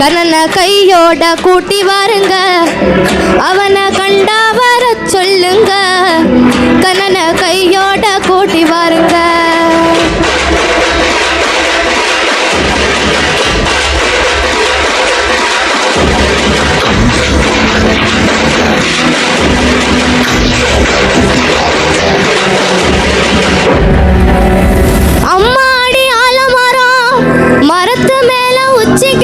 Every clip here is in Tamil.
கண்ணனை கையோட கூட்டி வாருங்க. அவனை கண்டா வர சொல்லுங்க. கண்ணனை கையோட கூட்டி வாருங்க. அம்மாடி ஆலமரம் மரத்து மேல உச்சிக்கல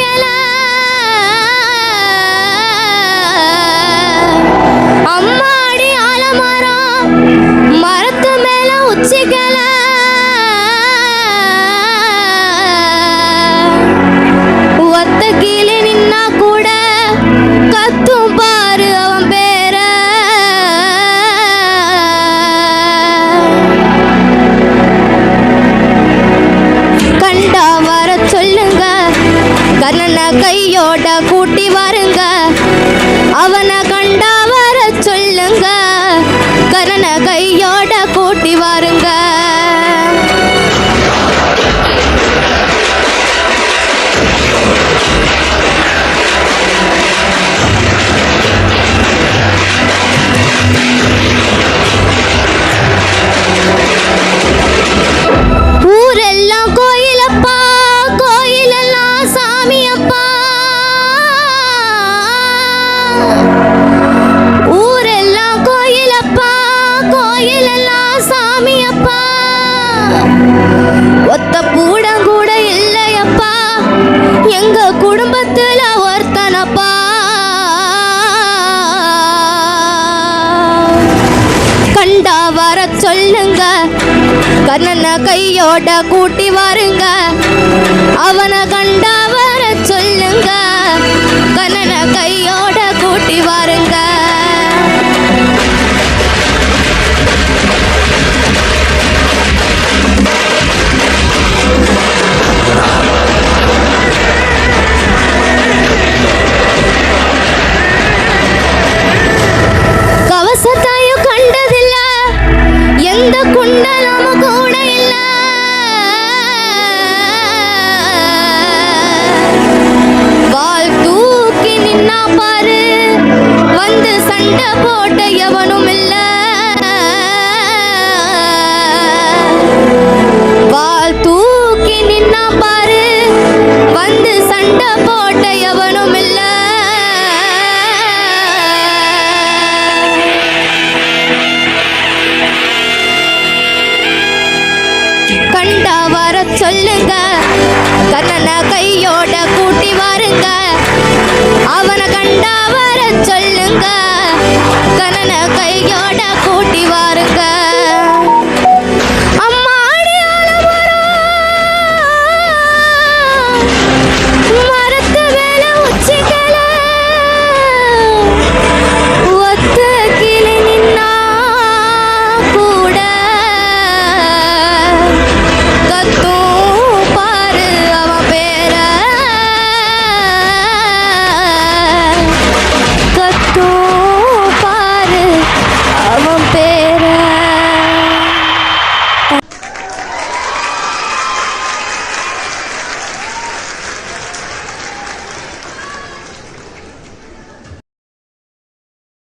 மேல ஒத்த கீழே நின்னா கூட கத்தும் பாரு அவன் பேர. கண்டா வர சொல்லுங்க. கண்ணனை கையோட கூட்டி வாருங்க. அவனை கண்டா வர சொல்லுங்க. கண்ணனை கை சுவாமி அப்பா ஒத்த பூடம் கூட இல்லையப்பா. எங்க குடும்பத்துல ஒருத்தனப்பா. கண்டா வர சொல்லுங்க. கண்ணனை கையோட கூட்டி வாருங்க. அவனை கண்டா வர சொல்லுங்க. கண்ணனை கை சண்டை எவனும் இல்ல வால் தூக்கி நின்னா பாரு வந்து சண்டை போட்ட எவனும் இல்ல கண்டா வர சொல்லுங்க கண்ணனை கையோட கூட்டி வாருங்க. அவனை கண்டா வர சொல்லுங்க.